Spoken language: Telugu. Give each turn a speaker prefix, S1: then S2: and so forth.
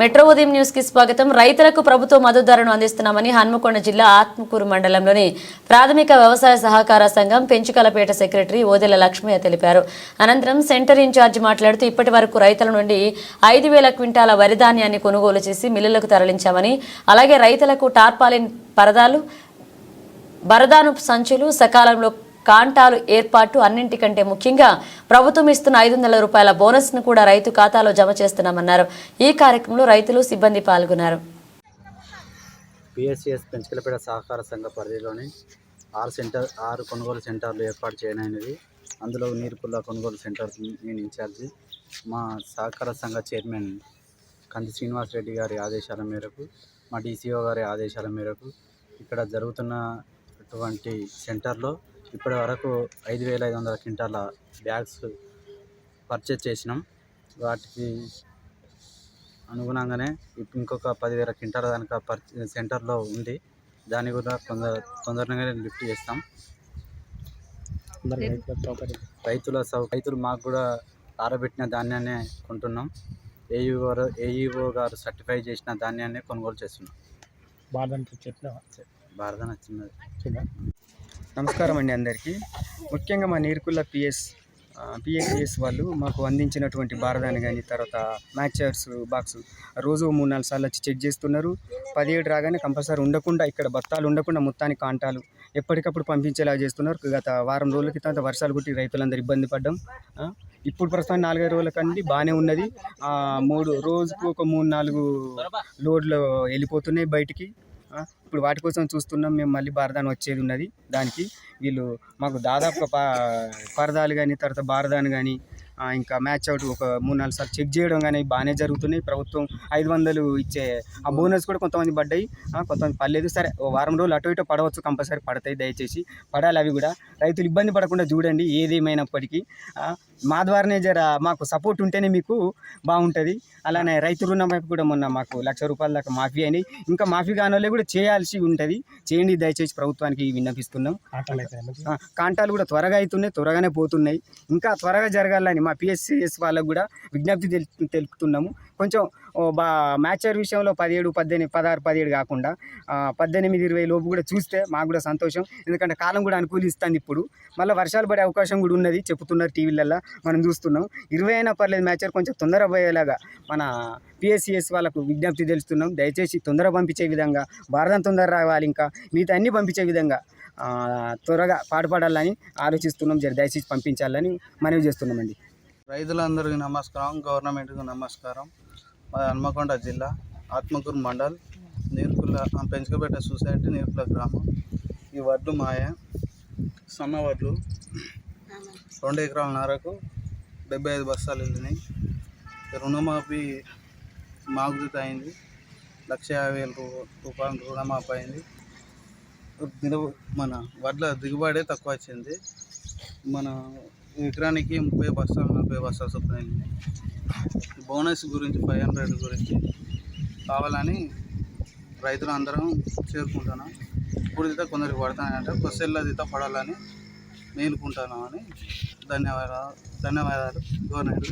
S1: మెట్రో ఉదయం న్యూస్కి స్వాగతం. రైతులకు ప్రభుత్వ మద్దతు ధరను అందిస్తున్నామని హన్మకొండ జిల్లా ఆత్మకూరు మండలంలోని ప్రాథమిక వ్యవసాయ సహకార సంఘం పెంచుకలపేట సెక్రటరీ ఓదెల లక్ష్మయ్య తెలిపారు. అనంతరం సెంటర్ ఇన్ఛార్జి మాట్లాడుతూ ఇప్పటి వరకు రైతుల నుండి ఐదు వేల క్వింటాల వరి ధాన్యాన్ని కొనుగోలు చేసి మిల్లులకు తరలించామని అలాగే రైతులకు టార్పాలిన్ పరదాలు బరదాను సంచులు సకాలంలో కాంటాలు ఏర్పాటు అన్నింటికంటే ముఖ్యంగా ప్రభుత్వం ఇస్తున్న ఐదు వందల రూపాయల బోనస్ను కూడా రైతు ఖాతాలో జమ చేస్తున్నామన్నారు. ఈ కార్యక్రమంలో రైతులు సిబ్బంది పాల్గొన్నారు.
S2: పిఎస్సిఎస్ పెంచకలపేట సహకార సంఘ పరిధిలోని ఆరు సెంటర్ ఆరు కొనుగోలు సెంటర్లు ఏర్పాటు చేయనైనది అందులో నీరుకుల్ల కొనుగోలు సెంటర్ నేను ఇన్ఛార్జి. మా సహకార సంఘ చైర్మన్ కంది శ్రీనివాస్ రెడ్డి గారి ఆదేశాల మేరకు మా డీసీఓ గారి ఆదేశాల మేరకు ఇక్కడ జరుగుతున్నటువంటి సెంటర్లో ఇప్పటి వరకు ఐదు వేల ఐదు వందల క్వింటాల బ్యాగ్స్ పర్చేజ్ చేసినాం. వాటికి అనుగుణంగానే ఇంకొక పదివేల క్వింటాల దానిక పర్ సెంటర్లో ఉంది. దాన్ని కూడా తొందర తొందరగానే లిఫ్ట్ చేస్తాం. రైతుల సౌ రైతులు మాకు కూడా ఆరబెట్టిన ధాన్యాన్ని కొంటున్నాం. ఏఈఓ గారు ఏఈఓ గారు సర్టిఫై చేసిన ధాన్యాన్ని కొనుగోలు చేస్తున్నాం. భారత నచ్చినది
S3: నమస్కారం అండి అందరికీ. ముఖ్యంగా మా నీరుకుల్ల పిఎస్ పిఎస్సిఎస్ వాళ్ళు మాకు అందించినటువంటి బారదాన్ని కానీ తర్వాత మ్యాచర్స్ బాక్స్ రోజు మూడు నాలుగు సార్లు వచ్చి చెక్ చేస్తున్నారు. పదిహేడు రాగానే కంపల్సరీ ఉండకుండా ఇక్కడ బత్తాలు ఉండకుండా మొత్తానికి కాంటాలు ఎప్పటికప్పుడు పంపించేలా చేస్తున్నారు. గత వారం రోజుల క్రితం వర్షాలు కొట్టి రైతులందరూ ఇబ్బంది పడ్డాం. ఇప్పుడు ప్రస్తుతం నాలుగైదు రోజుల కండి బాగానే ఉన్నది. మూడు రోజుకు ఒక మూడు నాలుగు లోడ్లు వెళ్ళిపోతున్నాయి బయటికి. ఇప్పుడు వాటి కోసం చూస్తున్నాం మేము మళ్ళీ బారదాన్ వచ్చేది ఉన్నది. దానికి వీళ్ళు మాకు దాదాపు పరదాలు కానీ తర్వాత బారదాన్ కానీ ఇంకా మ్యాచ్ అవుట్ ఒక మూడు నాలుగు సార్లు చెక్ చేయడం కానీ బాగానే జరుగుతున్నాయి. ప్రభుత్వం ఐదు వందలు ఇచ్చే ఆ బోనస్ కూడా కొంతమంది పడ్డాయి. కొంతమంది పడలేదు. సరే వారం రోజులు అటు ఇటు పడవచ్చు కంపల్సరీ పడతాయి. దయచేసి పడాలి అవి కూడా. రైతులు ఇబ్బంది పడకుండా చూడండి ఏదేమైనప్పటికీ. మా ద్వారానే జర మాకు సపోర్ట్ ఉంటేనే మీకు బాగుంటుంది. అలానే రైతు రుణం వైపు కూడా మొన్న మాకు లక్ష రూపాయల దాకా మాఫీ అయినాయి. ఇంకా మాఫీ కాని వాళ్ళే కూడా చేయాల్సి ఉంటుంది. చేయండి దయచేసి ప్రభుత్వానికి విన్నపిస్తున్నాం. కాంటాలు కూడా త్వరగా అవుతున్నాయి త్వరగానే పోతున్నాయి. ఇంకా త్వరగా జరగాలని మా పిఎస్సిఎస్ వాళ్ళకు కూడా విజ్ఞప్తి తెలుపుతున్నాము. కొంచెం ఓ బా మ్యాచర్ విషయంలో పదిహేడు పద్దెనిమిది పదహారు పదిహేడు కాకుండా పద్దెనిమిది ఇరవై లోపు కూడా చూస్తే మాకు కూడా సంతోషం. ఎందుకంటే కాలం కూడా అనుకూలిస్తుంది ఇప్పుడు. మళ్ళీ వర్షాలు పడే అవకాశం కూడా ఉన్నది చెప్తున్నారు టీవీలల్లో మనం చూస్తున్నాం. ఇరవై అయినా పర్లేదు మ్యాచర్ కొంచెం తొందర పోయేలాగా మన పిఎస్సిఎస్ వాళ్ళకు విజ్ఞప్తి తెలుస్తున్నాం. దయచేసి తొందర పంపించే విధంగా భారతం తొందర రావాలి ఇంకా మిగతా అన్నీ పంపించే విధంగా త్వరగా పాటుపడాలని ఆలోచిస్తున్నాం. జర దయచేసి పంపించాలని మనవి చేస్తున్నామండి.
S4: రైతులందరికీ నమస్కారం గవర్నమెంట్కి నమస్కారం. మా హన్మకొండ జిల్లా ఆత్మకూరు మండల్ నీర్కుల పెంచుకపేట సొసైటీ నీర్కుల గ్రామం. ఈ వడ్లు మాయ సన్న వడ్లు రెండు ఎకరాల నరకు డెబ్బై ఐదు బస్తాలు వెళ్ళినాయి. రుణమాఫీ మాగుదిత అయింది లక్ష యాభై వేల రూపాయలు రుణమాఫీ అయింది. దిన మన వడ్ల దిగుబడి తక్కువ వచ్చింది. మన ఎకరానికి ముప్పై బస్తాలు నలభై బస్తాలు చొప్పున వెళ్ళినాయి బోనస్ గురించి ఫైవ్ హండ్రెడ్ గురించి కావాలని రైతులు అందరం చేరుకుంటున్నాం. ఇప్పుడు దిత కొందరికి పడతానంటే కొస్సెల్ల దిత పడాలని మేలుకుంటున్నామని ధన్యవాదాలు ధన్యవాదాలు గవర్నమెంట్.